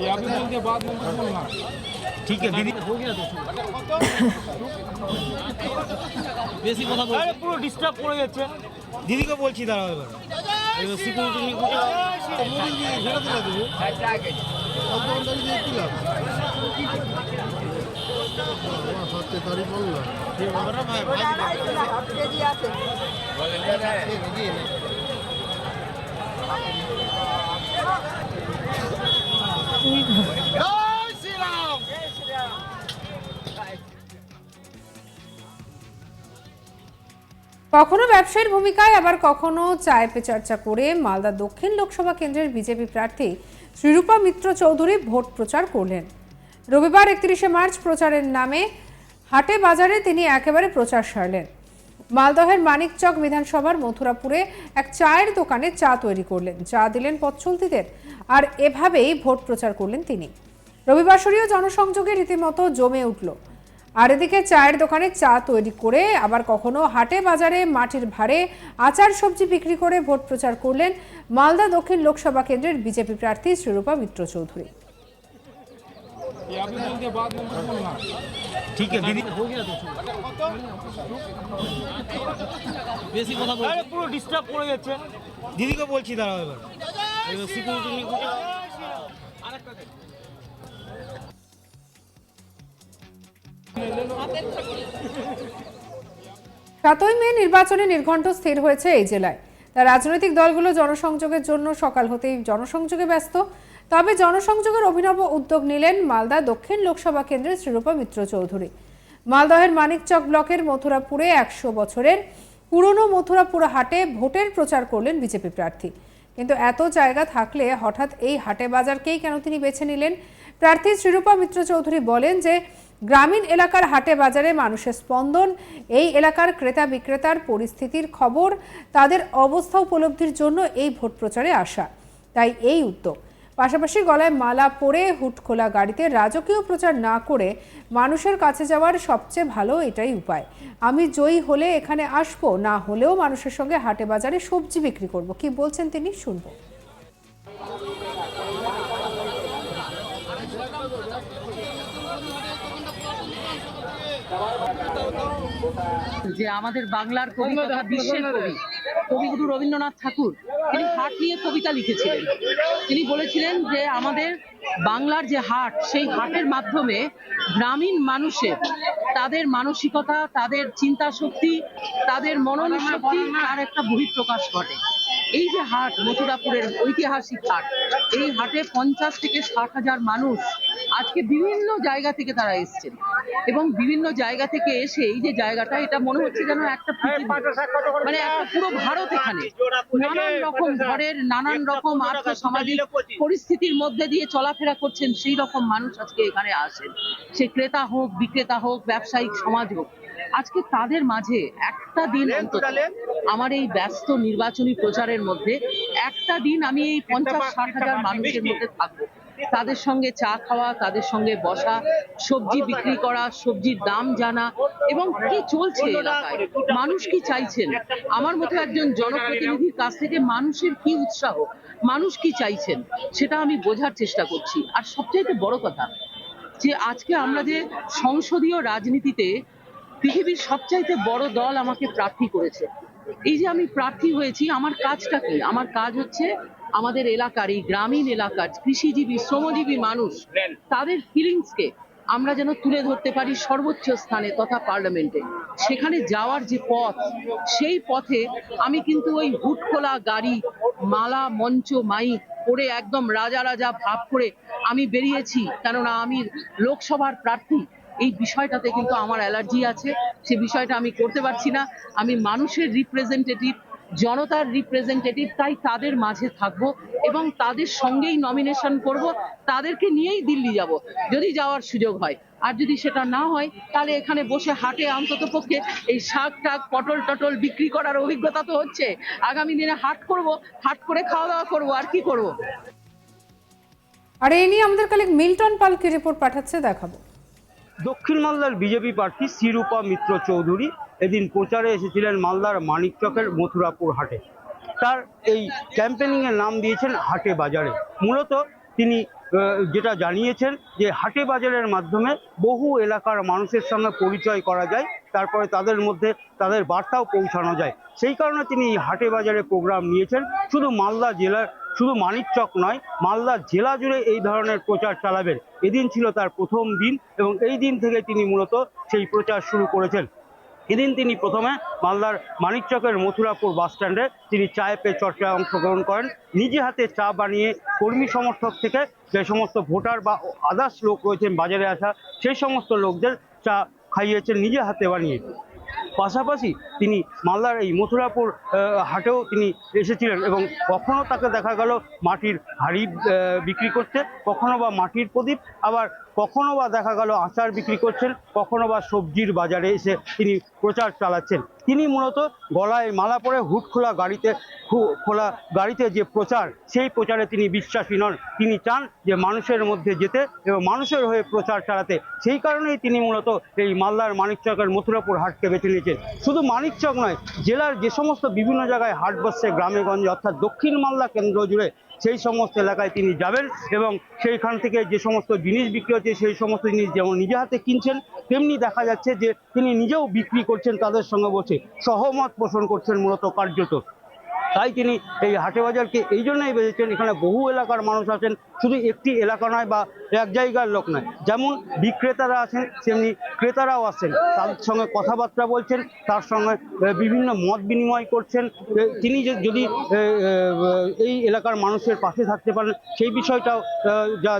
ये अभी बोल के बाद में कुछ बोलना ठीक है दीदी বেশি কথা বলছে পুরো ডিস্টার্ব করে যাচ্ছে দিদিকে বলছি দাঁড়াও এবার এবার সিকিউরিটি কখনো ব্যবসায়ীর ভূমিকায়, আবার কখনো চায় পে চর্চা করে মালদা দক্ষিণ লোকসভা কেন্দ্রের বিজেপি প্রার্থী শ্রীরূপা মিত্র চৌধুরী ভোট প্রচার করলেন। রবিবার একত্রিশে মার্চ প্রচারের নামে হাটে বাজারে তিনি একেবারে প্রচার সারলেন। মালদহের মানিকচক বিধানসভার মথুরাপুরে এক চায়ের দোকানে চা তৈরি করলেন। চা দিলেন পথচলতিদের আর এভাবেই ভোট প্রচার করলেন তিনি। রবিবাসরীয় জনসংযোগে রীতিমতো জমে উঠল। আর এদিকে চায়ের দোকানে চা তৈরি করে আবার কখনো হাটে বাজারে মাটির ভাড়ে আচার সবজি বিক্রি করে ভোট প্রচার করলেন মালদা দক্ষিণ লোকসভা কেন্দ্রের বিজেপি প্রার্থী শ্রীরূপা মিত্র চৌধুরী। দিদিকে বলছি দাঁড়াও এবার। সিকিউরিটি সাতই মে নির্বাচনে নির্ঘণ্ট স্থির হয়েছে এই জেলায়। রাজনৈতিক দলগুলো জনসংযোগের জন্য সকাল হতেই জনসংযোগে ব্যস্ত। তবে জনসংযোগের অভিনব উদ্যোগ নিলেন মালদা দক্ষিণ লোকসভা কেন্দ্রের শ্রীরূপা মিত্র চৌধুরী। মালদহের মানিকচক ব্লকের মথুরাপুরে একশো বছরের পুরনো মথুরাপুর হাটে ভোটের প্রচার করলেন বিজেপি প্রার্থী। কিন্তু এত জায়গা থাকলে হঠাৎ এই হাটে বাজারকেই কেন তিনি বেছে নিলেন? প্রার্থী শ্রীরূপা মিত্র চৌধুরী বলেন যে গ্রামীণ এলাকার হাটে বাজারে মানুষের স্পন্দন, এই এলাকার ক্রেতা বিক্রেতার পরিস্থিতির খবর, তাদের অবস্থা উপলব্ধির জন্য এই ভোট প্রচারে আসা। তাই এই উদ্যোগ। পাশাপাশি গলায় মালা পরে হুট খোলা গাড়িতে রাজকীয় প্রচার না করে মানুষের কাছে যাওয়ার সবচেয়ে ভালো এটাই উপায়। আমি জয়ী হলে এখানে আসব, না হলেও মানুষের সঙ্গে হাটে বাজারে সবজি বিক্রি করব। কি বলছেন তিনি? শুনব। যে আমাদের বাংলার কবি তথা বিশ্বের কবি, কবিগুরু রবীন্দ্রনাথ ঠাকুর, তিনি হাট নিয়ে কবিতা লিখেছিলেন। তিনি বলেছিলেন যে আমাদের বাংলার যে হাট, সেই হাটের মাধ্যমে গ্রামীণ মানুষের, তাদের মানসিকতা, তাদের চিন্তা শক্তি তাদের মনন শক্তি, তার একটা বহিঃপ্রকাশ ঘটে। এই যে হাট মথুরাপুরের ঐতিহাসিক হাট এই হাটে পঞ্চাশ থেকে ষাট হাজার মানুষ আজকে বিভিন্ন জায়গা থেকে তারা এসছেন। এবং বিভিন্ন জায়গা থেকে এসে এই যে জায়গাটা এটা মনে হচ্ছে যেন একটা মানে একটা পুরো ভারত এখানে। নানান রকম ঘরের নানান রকম আর্থ সামাজিক পরিস্থিতির মধ্যে দিয়ে চলাফেরা করছেন সেই রকম মানুষ আজকে এখানে আসেন। সে ক্রেতা হোক বিক্রেতা হোক ব্যবসায়িক সমাজ হোক। আজকে তাদের মাঝে একটা দিন আমার এই ব্যস্ত নির্বাচনী প্রচারের মধ্যে একটা দিন আমি এই পঞ্চাশ ষাট হাজার মানুষের মধ্যে থাকব। তাদের সঙ্গে চা খাওয়া তাদের সঙ্গে বসা সবজি বিক্রি করা সবজির দাম জানা এবং কি চলছে এলাকায়। মানুষ কি চাইছেন? আমার মতো একজন জনপ্রতিনিধির কাছ থেকে মানুষের কি উৎসাহ? মানুষ কি চাইছেন? সেটা আমি বোঝার চেষ্টা করছি। আর সবচাইতে বড় কথা যে আজকে আমরা যে সংসদীয় রাজনীতিতে পৃথিবীর সবচাইতে বড় দল আমাকে প্রার্থী করেছে। এই যে আমি প্রার্থী হয়েছি আমার কাজটা কি? আমার কাজ হচ্ছে আমাদের এলাকার এই গ্রামীণ এলাকার কৃষিজীবী শ্রমজীবী মানুষ তাদের ফিলিংসকে আমরা যেন তুলে ধরতে পারি সর্বোচ্চ স্থানে তথা পার্লামেন্টে। সেখানে যাওয়ার যে পথ সেই পথে আমি কিন্তু ওই হুটখোলা গাড়ি মালা মঞ্চ মাইক করে একদম রাজা রাজা ভাব করে আমি বেরিয়েছি। কেননা আমি লোকসভার প্রার্থী। এই বিষয়টাতে কিন্তু আমার অ্যালার্জি আছে, সে বিষয়টা আমি করতে পারছি না। আমি মানুষের রিপ্রেজেন্টেটিভ জনতার রিপ্রেজেন্টেটিভ তাই তাদের মাঝে থাকব এবং তাদের সঙ্গেই নমিনেশন করব, তাদেরকে নিয়েই দিল্লি যাব, যদি যাওয়ার সুযোগ হয়। আর যদি সেটা না হয়, তাহলে এখানে বসে হাটে অন্তত পক্ষে এই শাক টাক, পটল টটল বিক্রি করার অভিজ্ঞতা তো হচ্ছে। আগামী দিনে হাট করব, হাট করে খাওয়া দাওয়া করব, আর কি করব? আর এই নিয়ে আমাদের কালিক মিল্টন পালকে রিপোর্ট পাঠাচ্ছে, দেখাবো। দক্ষিণ মালদার বিজেপি প্রার্থী শিরূপা মিত্র চৌধুরী এদিন প্রচারে এসেছিলেন মালদার মানিকচকের মথুরাপুর হাটে। তার এই ক্যাম্পেনিং এর নাম দিয়েছেন হাটে বাজারে। মূলত তিনি যেটা জানিয়েছেন যে হাটে বাজারের মাধ্যমে বহু এলাকার মানুষের সঙ্গে পরিচয় করা যায়, তারপরে তাদের মধ্যে তাদের বার্তাও পৌঁছানো যায়। সেই কারণে তিনি হাটে বাজারে প্রোগ্রাম নিয়েছেন। শুধু মালদা জেলার শুধু মানিকচক নয়, মালদা জেলা জুড়ে এই ধরনের প্রচার চালাবেন। এদিন ছিল তার প্রথম দিন এবং এই দিন থেকে তিনি মূলত সেই প্রচার শুরু করেছেন। এদিন তিনি প্রথমে মালদার মানিকচকের মথুরাপুর বাস স্ট্যান্ডে তিনি চায়ে পে চর্চায় অংশগ্রহণ করেন। নিজে হাতে চা বানিয়ে কর্মী সমর্থক থেকে যে সমস্ত ভোটার বা আদার্স লোক রয়েছেন বাজারে আসা, সেই সমস্ত লোকদের চা খাইয়েছেন নিজে হাতে বানিয়ে। পাশাপাশি তিনি মালদার এই মথুরাপুর হাটেও তিনি এসেছিলেন এবং কখনো তাকে দেখা গেল মাটির হাড়ি বিক্রি করতে। কখনো বা মাটির প্রদীপ, আবার কখনো বা দেখা গেল আচার বিক্রি করছেন। কখনো বা সবজির বাজারে এসে তিনি প্রচার চালাচ্ছেন। তিনি মূলত গলায় মালা পরে হুট খোলা গাড়িতে খোলা গাড়িতে যে প্রচার, সেই প্রচারে তিনি বিশ্বাসী নন। তিনি চান যে মানুষের মধ্যে যেতে এবং মানুষের হয়ে প্রচার চালাতে। সেই কারণেই তিনি মূলত এই মালদার মানিকচকের মথুরাপুর হাটকে বেছে নিয়েছেন। শুধু মানিকচক নয়, জেলার যে সমস্ত বিভিন্ন জায়গায় হাট বসছে গ্রামে গঞ্জে, অর্থাৎ দক্ষিণ মালদা কেন্দ্র জুড়ে সেই সমস্ত এলাকায় তিনি যাবেন এবং সেইখান থেকে যে সমস্ত জিনিস বিক্রি হচ্ছে, সেই সমস্ত জিনিস যেমন নিজে হাতে কিনছেন, তেমনি দেখা যাচ্ছে যে তিনি নিজেও বিক্রি করছেন, তাদের সঙ্গে বসে সহমত পোষণ করছেন মূলত কার্যত। তাই তিনি এই হাটে বাজারকে এই জন্যই বেঁধেছেন, এখানে বহু এলাকার মানুষ আছেন, শুধু একটি এলাকা নয় বা এক জায়গার লোক নয়। যেমন বিক্রেতারা আছেন, তেমনি ক্রেতারাও আছেন। তাদের সঙ্গে কথাবার্তা বলছেন, তার সঙ্গে বিভিন্ন মত বিনিময় করছেন। তিনি যদি এই এলাকার মানুষের পাশে থাকতে পারেন, সেই বিষয়টাও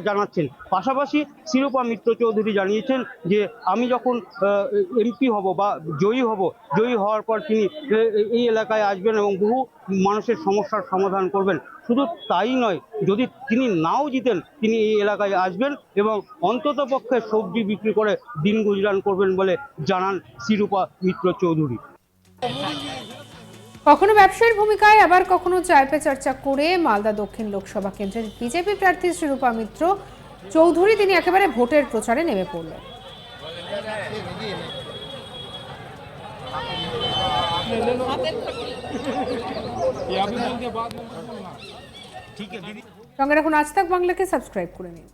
জানাচ্ছেন। পাশাপাশি শিরোপা মিত্র চৌধুরী জানিয়েছেন যে, আমি যখন এমপি হব বা জয়ী হব, জয়ী হওয়ার পর তিনি এই এলাকায় আসবেন এবং বহু মানুষের সমস্যার সমাধান করবেন। শুধু তাই নয় যদি তিনি নাও জিতেন তিনি এই এলাকায় আসবেন এবং অন্তত পক্ষে সবজি বিক্রি করে দিন গুজরান করবেন বলে জানান শিরূপা মিত্র চৌধুরী কখনো ব্যবসায়ীর ভূমিকায় আবার কখনো চাইপে চর্চা করে মালদা দক্ষিণ লোকসভা কেন্দ্রের বিজেপি প্রার্থী শ্রীরূপা মিত্র চৌধুরী তিনি একেবারে ভোটের প্রচারে নেমে পড়লেন ये अभी बोल के बाद সঙ্গে রাখুন আজ তাক বাংলাকে সাবস্ক্রাইব করে নিন।